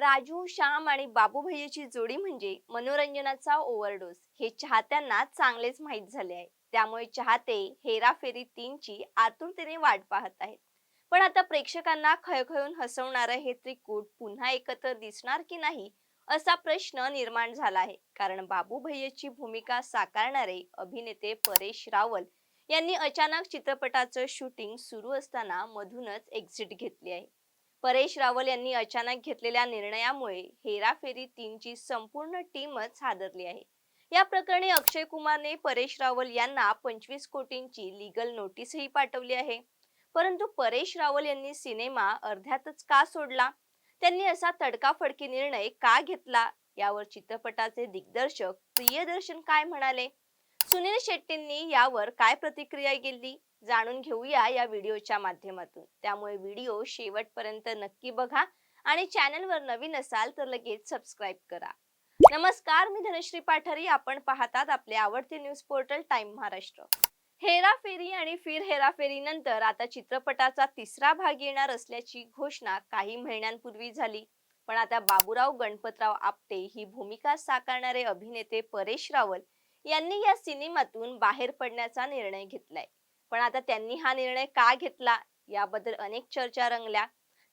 राजू श्याम आणि बाबू भैयाची जोडी म्हणजे मनोरंजनाचा ओव्हरडोस हे चाहत्यांना चांगलेच माहीत झाले आहे. त्यामुळे चाहते हेराफेरी तीनची आतुरतेने वाट पाहत आहेत. पण आता प्रेक्षकांना खळखळून हसवणारं हे त्रिकूट पुन्हा एकत्र दिसणार की नाही असा प्रश्न निर्माण झाला आहे. कारण बाबू भैयाची भूमिका साकारणारे अभिनेते परेश रावल यांनी अचानक चित्रपटाचं शूटिंग सुरू असताना मधूनच एक्झिट घेतली आहे. परेश रावल यांनी अचानक घेतलेल्या निर्णयामुळे हेराफेरी तीनची संपूर्ण टीमच हादरली आहे. या प्रकरणी अक्षय कुमारने परेश रावल यांना पंचवीस कोटींची लिगल नोटीसही पाठवली आहे. परंतु परेश रावल यांनी सिनेमा अर्ध्यातच का सोडला? त्यांनी असा तडकाफडकी निर्णय का घेतला? यावर चित्रपटाचे दिग्दर्शक प्रियदर्शन काय म्हणाले? सुनील शेट्टींनी यावर काय प्रतिक्रिया केली जाणून घेऊया या व्हिडिओच्या माध्यमातून. त्यामुळे व्हिडिओ शेवटपर्यंत नक्की बघा आणि चॅनलवर नवीन असाल तर लगेच सबस्क्राईब करा. नमस्कार मी धनश्री पाठारी. आपण पाहतात आपले आवडते news portal time Maharashtra. Hera Pheri आणि फिर हेराफेरीनंतर आता चित्रपटाचा तिसरा भाग येणार असल्याची घोषणा काही महिन्यांपूर्वी झाली. पण आता बाबूराव गणपतराव आपटे ही भूमिका साकारणारे अभिनेते परेश रावल यांनी या सिनेमातून बाहेर पडण्याचा निर्णय घेतलाय. पण आता त्यांनी हा निर्णय का घेतला याबद्दल अनेक चर्चा रंगल्या.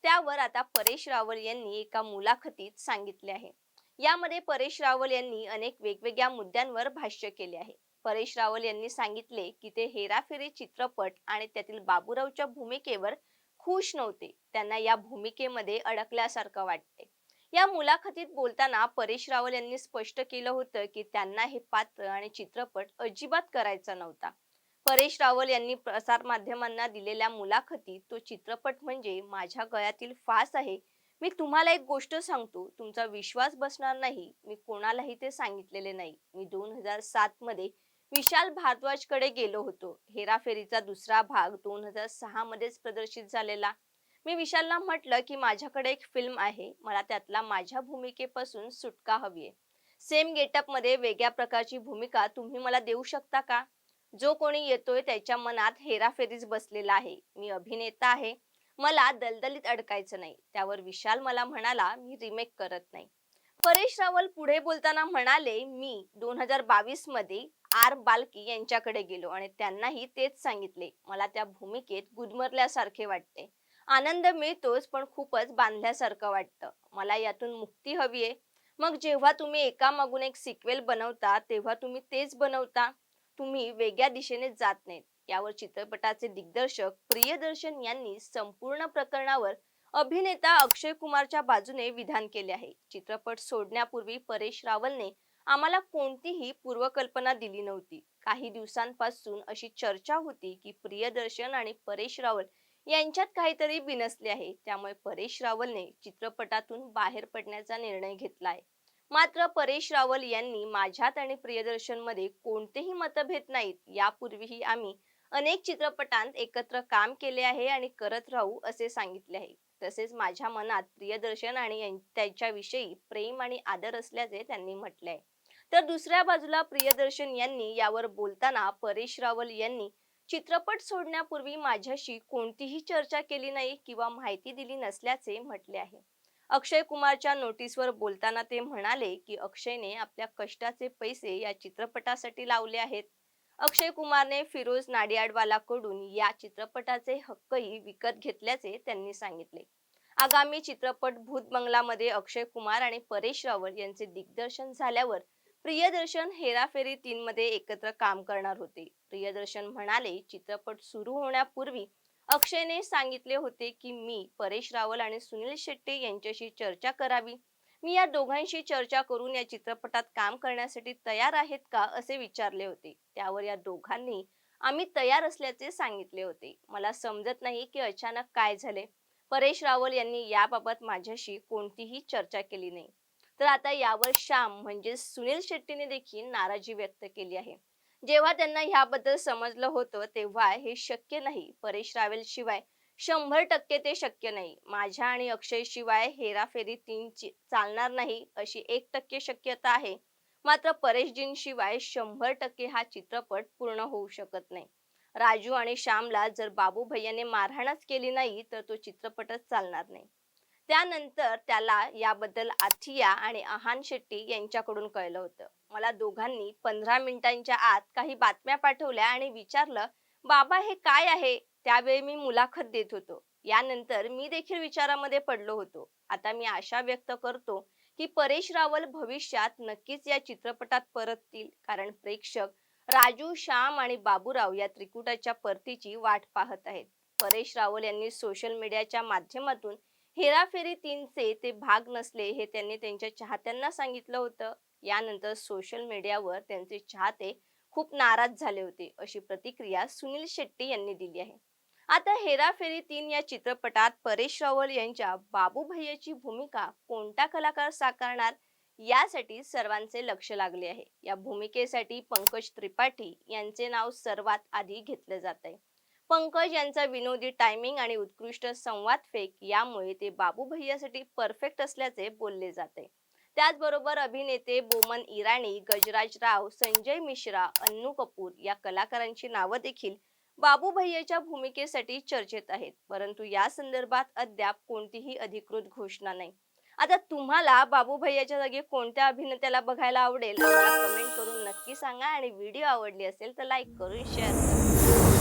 त्यावर आता परेश रावल यांनी एका मुलाखतीत सांगितले आहे. यामध्ये परेश रावल यांनी अनेक वेगवेगळ्या मुद्द्यांवर भाष्य केले आहे. परेश रावल यांनी सांगितले की ते हेराफेरी चित्रपट आणि त्यातील बाबूरावच्या भूमिकेवर खुश नव्हते. त्यांना या भूमिकेमध्ये अडकल्यासारखं वाटते. या मुलाखतीत बोलताना परेश रावल यांनी स्पष्ट केलं होतं की त्यांना हे पात्र आणि चित्रपट अजिबात करायचा नव्हता. परेश रावल यांनी प्रसार माध्यमांना दिलेल्या मुलाखतीत तो चित्रपट म्हणजे माझ्या गळ्यातील फास आहे. मी तुम्हाला एक गोष्ट सांगतो तुमचा विश्वास बसणार नाही. मी कोणालाही ते सांगितलेले नाही. मी दोन हजार सात मध्ये विशाल भारद्वाजकडे गेलो होतो. हेराफेरीचा दुसरा भाग दोन हजार सहा मध्येच प्रदर्शित झालेला. मी विशालला म्हटलं की माझ्याकडे एक फिल्म आहे. मला त्यातला माझ्या भूमिकेपासून सुटका हवी आहे. सेम गेटअपमध्ये वेगळ्या प्रकारची भूमिका तुम्ही मला देऊ शकता का? जो कोणी येतोय त्याच्या मनात हेराफेरीच बसलेला आहे. मी अभिनेता आहे. मला दलदलीत अडकायचं नाही. त्यावर विशाल मला म्हणाला मी रिमेक करत नाही. परेश रावल पुढे बोलताना म्हणाले मी दोन हजार बावीसमध्ये आर बालकी यांच्याकडे गेलो आणि त्यांनाही तेच सांगितले. मला त्या भूमिकेत गुदमरल्यासारखे वाटते. आनंद मिळतोच पण खूपच बांधल्यासारखं वाटतं. मला यातून मुक्ती हवी आहे. मग जेव्हा तुम्ही एका मागून एक सिक्वेल बनवता तेव्हा तुम्ही तेच बनवता. तुम्ही वेगळ्या दिशेने जात नाहीत. यावर चित्रपटाचे दिग्दर्शक प्रियदर्शन यांनी संपूर्ण प्रकरणावर अभिनेता अक्षय कुमारच्या बाजूने विधान केले आहे. चित्रपट सोडण्यापूर्वी परेश रावलने आम्हाला कोणतीही पूर्वकल्पना दिली नव्हती. काही दिवसांपासून अशी चर्चा होती की प्रियदर्शन आणि परेश रावल यांच्यात काहीतरी बिनसले आहे. त्यामुळे परेश रावलने चित्रपटातून बाहेर पडण्याचा निर्णय घेतला आहे. मात्र परेश रावल यांनी माझ्यात आणि प्रियदर्शनमध्ये कोणतेही मतभेद नाहीत. यापूर्वीही आम्ही अनेक चित्रपटांत एकत्र काम केले आहे आणि करत राहू असे सांगितले आहे. तसेच माझ्या मनात प्रियदर्शन आणि त्यांच्याविषयी प्रेम आणि आदर असल्याचे त्यांनी म्हटले आहे. तर दुसऱ्या बाजूला प्रियदर्शन यांनी यावर बोलताना परेश रावल यांनी चित्रपट सोडण्यापूर्वी माझ्याशी कोणतीही चर्चा केली नाही किंवा माहिती दिली नसल्याचे म्हटले आहे. अक्षय कुमारच्या नोटीसवर बोलताना ते म्हणाले की अक्षयने आपल्या कष्टाचे पैसे या चित्रपटासाठी लावले आहेत. अक्षय कुमारने फिरोज नाडियाडवालाकडून या चित्रपटाचे हक्कही विकत घेतल्याचे त्यांनी सांगितले. आगामी चित्रपट भूत बंगलामध्ये अक्षय कुमार आणि परेश रावल यांचे दिग्दर्शन झाल्यावर प्रियदर्शन हेराफेरी तीन मध्ये एकत्र काम करणार होते. प्रियदर्शन म्हणाले चित्रपट सुरू होण्यापूर्वी अक्षयने सांगितले होते की मी परेश रावल आणि सुनील शेट्टी यांच्याशी चर्चा करावी. मी या दोघांशी चर्चा करून या चित्रपटात काम करण्यासाठी तयार आहेत का असे विचारले होते. त्यावर या दोघांनी आम्ही तयार असल्याचे सांगितले होते. मला समजत नाही की अचानक काय झाले. परेश रावल यांनी याबाबत माझ्याशी कोणतीही चर्चा केली नाही. तर आता यावर श्याम म्हणजे सुनील शेट्टीने देखील नाराजी व्यक्त केली आहे. जेव्हा त्यांना ह्याबद्दल समजलं होतं तेव्हा हे शक्य नाही. परेश रावेल शिवाय शंभर टक्के ते शक्य नाही. माझ्या आणि अक्षय शिवाय हेराफेरी तीन चालणार नाही अशी एक टक्के शक्यता आहे. मात्र परेशजींशिवाय शंभर टक्के हा चित्रपट पूर्ण होऊ शकत नाही. राजू आणि श्यामला जर बाबू भैयाने मारहाणच केली नाही तर तो चित्रपटच चालणार नाही. त्यानंतर त्याला याबद्दल आथिया आणि अहान शेट्टी यांच्याकडून कळलं होतं. मला दोघांनी पंधरा मिनिटांच्या आत काही बातम्या पाठवल्या आणि विचारलं बाबा हे काय आहे? त्यावेळी मी मुलाखत देत होतो. यानंतर मी देखील विचारामध्ये पडलो होतो. आता मी आशा व्यक्त करतो की परेश रावल भविष्यात नक्कीच या चित्रपटात परततील कारण प्रेक्षक राजू श्याम आणि बाबूराव या त्रिकुटाच्या परतीची वाट पाहत आहेत. परेश रावल यांनी सोशल मीडियाच्या माध्यमातून हेराफेरी तीनचे ते भाग नसले हे त्यांनी त्यांच्या चाहत्यांना सांगितलं होतं. यानंतर सोशल मीडियावर त्यांचे चाहते खूप नाराज झाले होते अशी प्रतिक्रिया सुनील शेट्टी यांनी दिली आहे. आता हेराफेरी तीन या चित्रपटात परेश रावल यांच्या बाबू भैयाची भूमिका कोणता कलाकार साकारणार यासाठी सर्वांचे लक्ष लागले आहे. या भूमिकेसाठी पंकज त्रिपाठी यांचे नाव सर्वात आधी घेतले जात आहे पंकज यांचा विनोदी टायमिंग आणि उत्कृष्ट संवाद फेक यामुळे ते बाबू भैयासाठी परफेक्ट असल्याचे बोलले जाते. त्याचबरोबर अभिनेते बोमन इराणी गजराज राव संजय मिश्रा अन्नू कपूर या कलाकारांची नावं देखील बाबू भैयाच्या भूमिकेसाठी चर्चेत आहेत. परंतु या संदर्भात अद्याप कोणतीही अधिकृत घोषणा नाही. आता तुम्हाला बाबू भैयाच्या जागी कोणत्या अभिनेत्याला बघायला आवडेल? कमेंट करून नक्की सांगा आणि व्हिडिओ आवडली असेल तर लाईक करून शेअर